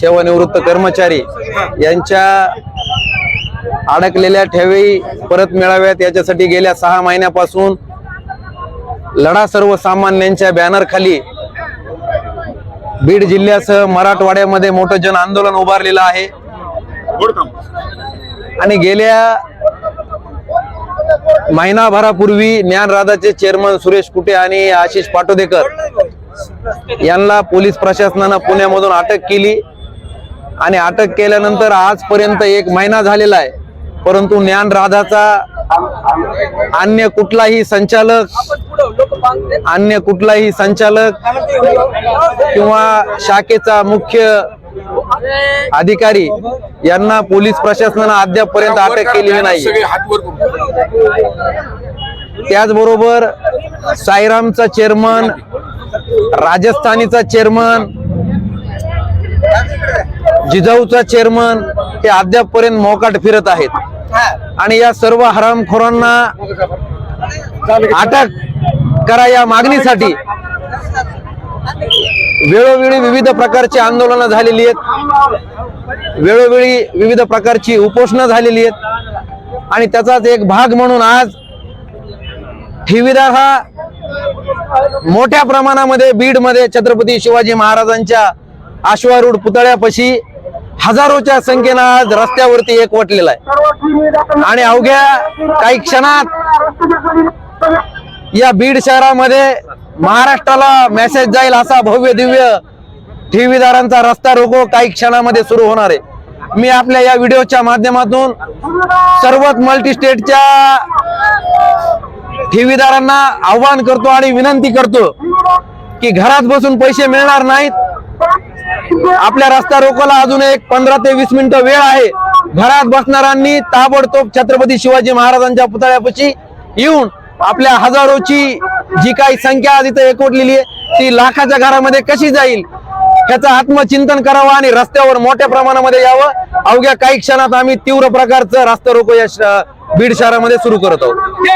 सेवानिवृत्त कर्मचारी यांच्या अडकलेल्या ठेवी परत मिळाव्यात याच्यासाठी गेल्या सहा महिन्यापासून लढा सर्वसामान्यांच्या बॅनरखाली बीड जिल्ह्यासह मराठवाड्यामध्ये मोठं जन आंदोलन उभारलेलं आहे. आणि गेल्या महिनाभरापूर्वी ज्ञानराधाचे चेअरमन सुरेश कुटे आणि आशिष पाटोदेकर यांना पोलीस प्रशासनानं पुण्यामधून अटक केली. आणि अटक केल्यानंतर आजपर्यंत एक महिना झालेला आहे परंतु ज्ञानराधाचा अन्य कुठलाही संचालक अन्य कुठलाही संचालक किंवा शाखेचा मुख्य अधिकारी यांना पोलीस प्रशासनानं अद्यापपर्यंत अटक केलेली नाही. त्याचबरोबर साईरामचा चेअरमन राजस्थानीचा चेअरमन जिजाऊचा चेअरमन हे अद्यापपर्यंत मोकाट फिरत आहेत. आणि या सर्व हरामखोरांना अटक करा या मागणीसाठी. वेळोवेळी विविध प्रकारची आंदोलनं झालेली आहेत. वेळोवेळी विविध प्रकारची उपोषणं झालेली आहेत. आणि त्याचाच एक भाग म्हणून आज ठेवीदार हा मोठ्या प्रमाणामध्ये बीडमध्ये छत्रपती शिवाजी महाराजांच्या आश्वारूढ पुतळ्यापाशी हजारोच्या संख्येनं आज रस्त्यावरती एकवटलेला आहे. आणि अवघ्या काही क्षणात या बीड शहरामध्ये महाराष्ट्राला मेसेज जाईल असा भव्य दिव्य ठेवीदारांचा रस्ता रोको काही क्षणामध्ये सुरू होणार आहे. मी आपल्या या व्हिडिओच्या माध्यमातून सर्वच मल्टी स्टेटच्या ठेवीदारांना आव्हान करतो आणि विनंती करतो की घरात बसून पैसे मिळणार नाहीत. आपल्या रस्ता रोकोला अजून एक पंधरा ते वीस मिनिटं वेळ आहे. घरात बसणाऱ्यांनी ताबडतोब छत्रपती शिवाजी महाराजांच्या पुतळ्यापाशी येऊन आपल्या हजारोची जी काही संख्या आज इथं एकवटलेली आहे ती लाखाच्या घरामध्ये कशी जाईल ह्याचं आत्मचिंतन करावं आणि रस्त्यावर मोठ्या प्रमाणामध्ये यावं. अवघ्या काही क्षणात आम्ही तीव्र प्रकारचं रस्ता रोको या बीड शहरामध्ये सुरू करत आहोत.